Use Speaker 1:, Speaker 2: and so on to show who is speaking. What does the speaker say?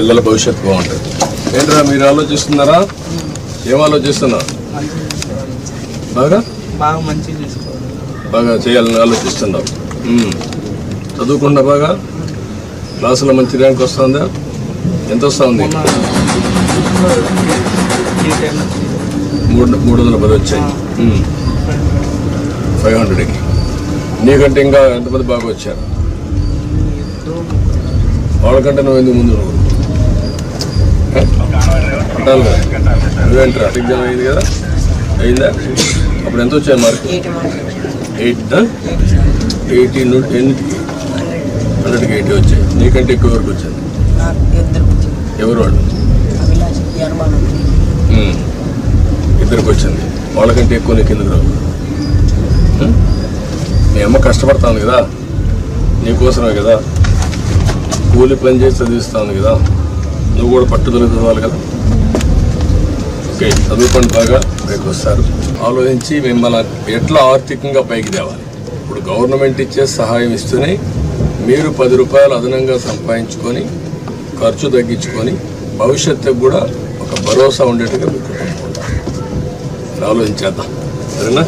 Speaker 1: పిల్లల భవిష్యత్తు బాగుంటుంది. ఏంట్రా మీరు ఆలోచిస్తున్నారా? ఏం ఆలోచిస్తున్నా బాగా?
Speaker 2: బాగా చూసుకోవాలి.
Speaker 1: బాగా చేయాలని ఆలోచిస్తున్నావు. చదువుకుండా బాగా? క్లాసులో మంచి ర్యాంక్ వస్తుందా? ఎంత వస్తుంది? మూడు మూడు వందల పది వచ్చాయి. ఫైవ్ హండ్రెడ్కి. నీకంటే ఇంకా ఎంతమంది బాగా వచ్చారు? వాళ్ళకంటే నువ్వు ఎందుకు ముందు? అంటాను కదా నువ్వేంట్రా ఎగ్జామ్ అయింది కదా? అయిందా? అప్పుడు ఎంత వచ్చాయి మార్క్ ఎయిట్ ఎయిటీ ఎన్నిటికి హండ్రెడ్కి ఎయిటీ వచ్చాయి. నీకంటే ఎక్కువ వరకు వచ్చింది ఎవరు వాళ్ళు. ఇద్దరికి వచ్చింది. వాళ్ళకంటే ఎక్కువ నీకు ఎందుకు రావు? మీ అమ్మ కష్టపడుతుంది కదా? నీకోసమే కదా? కూలి పని చేసి చదివిస్తాను కదా? నువ్వు కూడా పట్టుదల చదవాలి కదా? ఓకే. చదువుకోండి బాగా రేపు వస్తారు ఆలోచించి మిమ్మల్ని ఎట్లా ఆర్థికంగా పైకి తేవాలి? ఇప్పుడు గవర్నమెంట్ ఇచ్చే సహాయం ఇస్తూనే మీరు పది రూపాయలు అదనంగా సంపాదించుకొని ఖర్చు తగ్గించుకొని భవిష్యత్తుకు కూడా ఒక భరోసా ఉండేట్టుగా మీకు ఆలోచించేద్దాం. సరేనా?